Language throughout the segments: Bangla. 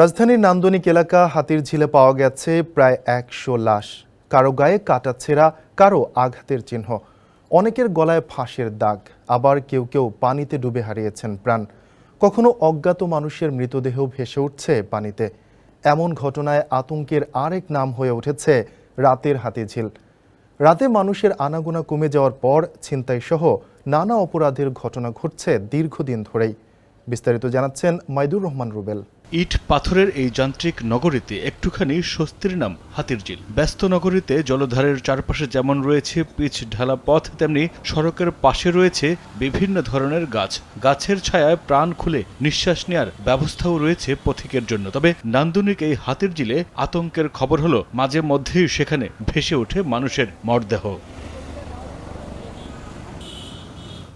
রাজধানীর নান্দনিক এলাকা হাতির ঝিলে পাওয়া গেছে প্রায় একশো লাশ। কারও গায়ে কাটা ছেঁড়া, কারও আঘাতের চিহ্ন। অনেকের গলায় ফাঁসের দাগ। আবার কেউ কেউ পানিতে ডুবে হারিয়েছেন প্রাণ। কখনো অজ্ঞাত মানুষের মৃতদেহ ভেসে উঠছে পানিতে। এমন ঘটনায় আতঙ্কের আরেক নাম হয়ে উঠেছে রাতের হাতিঝিল রাতে মানুষের আনাগোনা কমে যাওয়ার পর ছিনতাই সহ নানা অপরাধের ঘটনা ঘটছে দীর্ঘদিন ধরেই। বিস্তারিত জানাচ্ছেন মাইদুর রহমান রুবেল। ইট পাথরের এই যান্ত্রিক নগরীতে একটুখানি স্বস্তির নাম হাতিরঝিল ব্যস্ত নগরীতে জলধারের চারপাশে যেমন রয়েছে পিচ ঢালা পথ, তেমনি সড়কের পাশে রয়েছে বিভিন্ন ধরনের গাছ। গাছের ছায়ায় প্রাণ খুলে নিঃশ্বাস নেওয়ার ব্যবস্থাও রয়েছে পথিকের জন্য। তবে নান্দনিক এই হাতিরঝিলে আতঙ্কের খবর হলো, মাঝে মধ্যেই সেখানে ভেসে ওঠে মানুষের মরদেহ।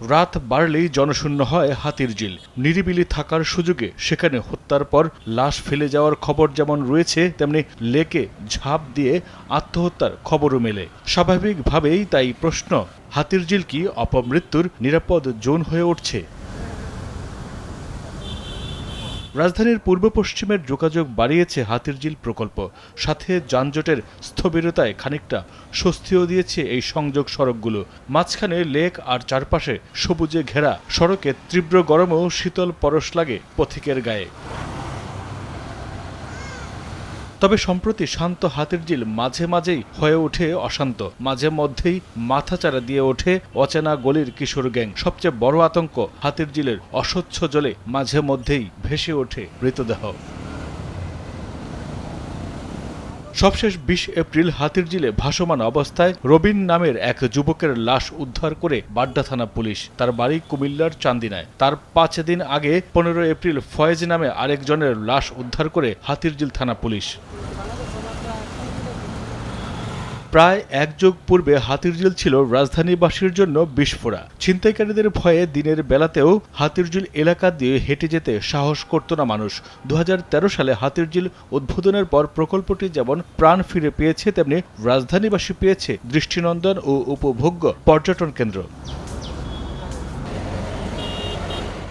রাত বাড়লেই জনশূন্য হয় হাতির ঝিল নিরিবিলি থাকার সুযোগে সেখানে হত্যার পর লাশ ফেলে যাওয়ার খবর যেমন রয়েছে, তেমনি লেকে ঝাঁপ দিয়ে আত্মহত্যার খবরও মেলে। স্বাভাবিকভাবেই তাই প্রশ্ন, হাতির ঝিল কি অপমৃত্যুর নিরাপদ জোন হয়ে উঠছে? রাজধানীর পূর্ব পশ্চিমের যোগাযোগ বাড়িয়েছে হাতিরঝিল প্রকল্প। সাথে যানজটের স্থবিরতায় খানিকটা স্বস্তিও দিয়েছে এই সংযোগ সড়কগুলো। মাঝখানে লেক আর চারপাশে সবুজে ঘেরা সড়কে তীব্র গরমেও শীতল পরশ লাগে পথিকের গায়ে। তবে সম্প্রতি শান্ত হাতির জিল মাঝে মাঝেই হয়ে ওঠে অশান্ত। মাঝে মধ্যেই মাথাচাড়া দিয়ে ওঠে অচেনা গলির কিশোর গ্যাং। সবচেয়ে বড় আতঙ্ক হাতির জিলের অস্বচ্ছ জলে মাঝে মধ্যেই ভেসে ওঠে মৃতদেহ। সবশেষ বিশ এপ্রিল হাতির জিলে ভাসমান অবস্থায় রবিন নামের এক যুবকের লাশ উদ্ধার করে বাড্ডা থানা পুলিশ। তার বাড়ি কুমিল্লার চান্দিনায়। তার পাঁচ দিন আগে পনেরো এপ্রিল ফয়েজ নামে আরেকজনের লাশ উদ্ধার করে হাতিরঝিল থানা পুলিশ। প্রায় এক যুগ পূর্বে হাতিরঝিল ছিল রাজধানীবাসীর জন্য বিস্ফোরা। ছিনতাইকারীদের ভয়ে দিনের বেলাতেও হাতিরঝিল এলাকা দিয়ে হেঁটে যেতে সাহস করত না মানুষ। দু হাজার তেরো সালে হাতিরঝিল উদ্বোধনের পর প্রকল্পটি যেমন প্রাণ ফিরে পেয়েছে, তেমনি রাজধানীবাসী পেয়েছে দৃষ্টিনন্দন ও উপভোগ্য পর্যটন কেন্দ্র।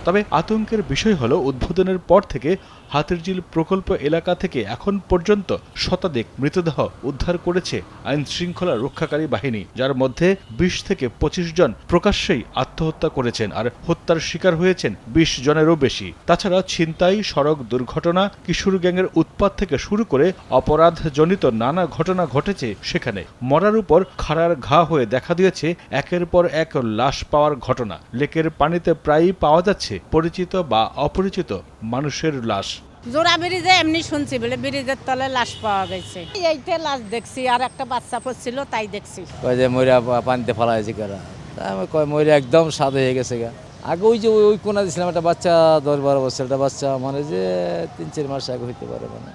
তবে আতঙ্কের বিষয় হলো, উদ্বোধনের পর থেকে হাতিরঝিল প্রকল্প এলাকা থেকে এখন পর্যন্ত শতাধিক মৃতদেহ উদ্ধার করেছে আইন শৃঙ্খলা রক্ষাকারী বাহিনী, যার মধ্যে বিশ থেকে পঁচিশ জন প্রকাশ্যেই আত্মহত্যা করেছেন আর হত্যার শিকার হয়েছেন বিশ জনেরও বেশি। তাছাড়া ছিনতাই, সড়ক দুর্ঘটনা, কিশোর গ্যাংয়ের উৎপাত থেকে শুরু করে অপরাধজনিত নানা ঘটনা ঘটেছে সেখানে। মরার উপর খাড়ার ঘা হয়ে দেখা দিয়েছে একের পর এক লাশ পাওয়ার ঘটনা। লেকের পানিতে প্রায়ই পাওয়া যাচ্ছে পরিচিত বা অপরিচিত মানুষের লাশ। জোড়া ব্রিজে এমনি শুনছি বলে ব্রিজের তলে লাশ পাওয়া গেছে। এইতে লাশ দেখছি, আর একটা বাচ্চা পড়ছিল, তাই দেখছি। কয় যে ময়রা পানিতে ফেলা হয়েছে কারা আমি কয় ময়রা একদম স্বাদ হয়ে গেছে গা। আগে ওই যে ওই ওই কোনা দিয়েছিলাম একটা বাচ্চা দশ বারো বছর, একটা বাচ্চা মানে যে তিন চার মাস আগে হইতে পারে মানে।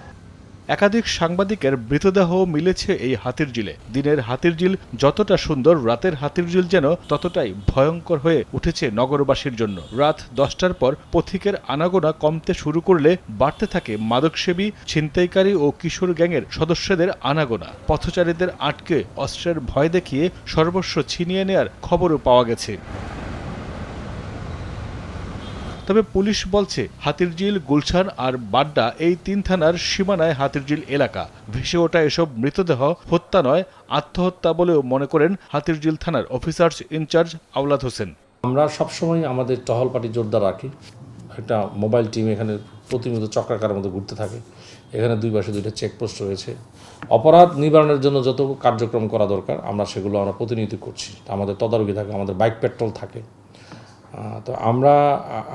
একাধিক সাংবাদিকের মৃতদেহ মিলেছে এই হাতিরঝিলে দিনের হাতিরঝিল যতটা সুন্দর, রাতের হাতিরঝিল যেন ততটাই ভয়ঙ্কর হয়ে উঠেছে নগরবাসীর জন্য। রাত দশটার পর পথিকের আনাগোনা কমতে শুরু করলে বাড়তে থাকে মাদকসেবী, ছিনতাইকারী ও কিশোর গ্যাংয়ের সদস্যদের আনাগোনা। পথচারীদের আটকে অস্ত্রের ভয় দেখিয়ে সর্বস্ব ছিনিয়ে নেয়ার খবরও পাওয়া গেছে। তবে পুলিশ বলছে, হাতিরঝিল, গুলশান আর বাড্ডা এই তিন থানার সীমানায় হাতিরঝিল এলাকা। ভেসে ওঠা এসব মৃতদেহ হত্যা নয়, আত্মহত্যা বলেও মনে করেন হাতিরঝিল থানার অফিসার্স ইনচার্জ আওলাদ হোসেন। আমরা সবসময় আমাদের টহল পার্টি জোরদার রাখি। একটা মোবাইল টিম এখানে প্রতিনিয়ত চক্রাকারের মধ্যে ঘুরতে থাকে। এখানে দুই পাশে দুইটা চেকপোস্ট রয়েছে। অপরাধ নিবারণের জন্য যত কার্যক্রম করা দরকার, আমরা সেগুলো আমরা প্রতিনিয়ত করছি। আমাদের তদারকি থাকে, আমাদের বাইক পেট্রোল থাকে। তো আমরা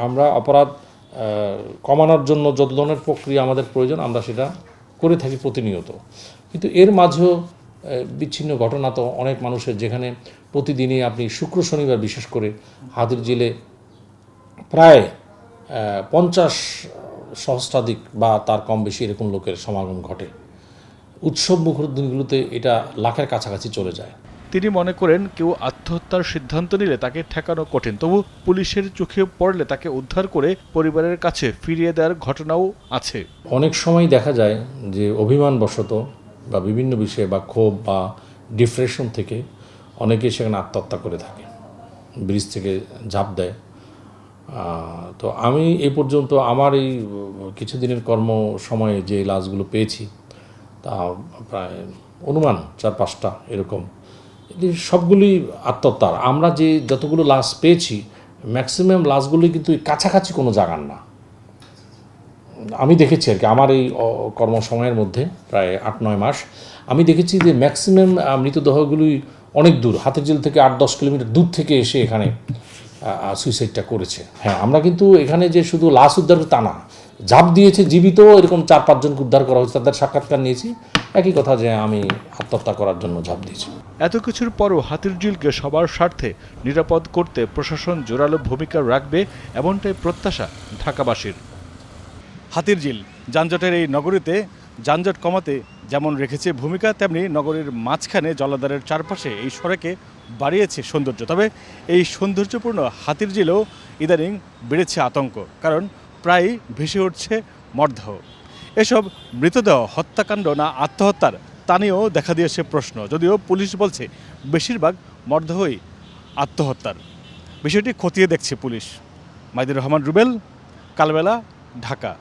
আমরা অপরাধ কমানোর জন্য যত ধরনের প্রক্রিয়া আমাদের প্রয়োজন, আমরা সেটা করে থাকি প্রতিনিয়ত। কিন্তু এর মাঝেও বিচ্ছিন্ন ঘটনা তো অনেক মানুষের, যেখানে প্রতিদিনই আপনি শুক্র, শনিবার বিশেষ করে হাতির জেলে প্রায় পঞ্চাশ সহস্রাধিক বা তার কম বেশি এরকম লোকের সমাগম ঘটে। উৎসব মুখর দিনগুলোতে এটা লাখের কাছাকাছি চলে যায়। তিনি মনে করেন কেউ আত্মহত্যার সিদ্ধান্ত নিলে তাকে ঠেকানো কঠিন। তবু পুলিশের চোখে পড়লে তাকে উদ্ধার করে পরিবারের কাছে ফিরিয়ে দেওয়ার ঘটনাও আছে। অনেক সময় দেখা যায় যে অভিমানবশত বা বিভিন্ন বিষয়ে বা ক্ষোভ বা ডিপ্রেশন থেকে অনেকে সেখানে আত্মহত্যা করে থাকে, ব্রিজ থেকে ঝাঁপ দেয়। তো আমি এই পর্যন্ত আমার এই কিছুদিনের কর্ম সময়ে যে লাশগুলো পেয়েছি, তা প্রায় অনুমান চার পাঁচটা এরকম সবগুলি আত্মহত্যার, আমরা যে যতগুলো লাশ পেয়েছি ম্যাক্সিমাম লাশগুলি কিন্তু কাছাকাছি কোনো জায়গার না। আমি দেখেছি আর কি, আমার এই কর্মসময়ের মধ্যে প্রায় আট, নয় মাস, আমি দেখেছি যে ম্যাক্সিমাম মৃতদেহগুলি অনেক দূর, হাতের জেল থেকে আট, দশ কিলোমিটার দূর থেকে এসে এখানে সুইসাইডটা করেছে। হ্যাঁ আমরা কিন্তু এখানে যে শুধু লাশ উদ্ধার তা না ঝাঁপ দিয়েছে, জীবিত, এরকম চার পাঁচজনকে উদ্ধার করা হয়েছে, তাদের সাক্ষাৎকার নিয়েছি। একই কথা যে আমি আত্মহত্যা করার জন্য ঝাঁপ দিয়েছি। এত কিছুর পরও হাতির ঝিলকে সবার স্বার্থে নিরাপদ করতে প্রশাসন জোরালো ভূমিকা রাখবে এমনটাই প্রত্যাশা ঢাকাবাসীর। হাতির ঝিল, যানজটের এই নগরীতে যানজট কমাতে যেমন রেখেছে ভূমিকা, তেমনি নগরীর মাঝখানে জলাধারের চারপাশে এই সড়কে বাড়িয়েছে সৌন্দর্য। তবে এই সৌন্দর্যপূর্ণ হাতির ঝিলেও ইদানিং বেড়েছে আতঙ্ক। কারণ প্রায়ই ভেসে উঠছে মরদেহ এসব মৃতদেহ হত্যাকাণ্ড না আত্মহত্যার তা নিয়েও দেখা দিয়েছে প্রশ্ন, যদিও পুলিশ বলছে বেশিরভাগ মরদেহই আত্মহত্যার। বিষয়টি খতিয়ে দেখছে পুলিশ। মাইদুর রহমান, রুবেল, কালবেলা, ঢাকা।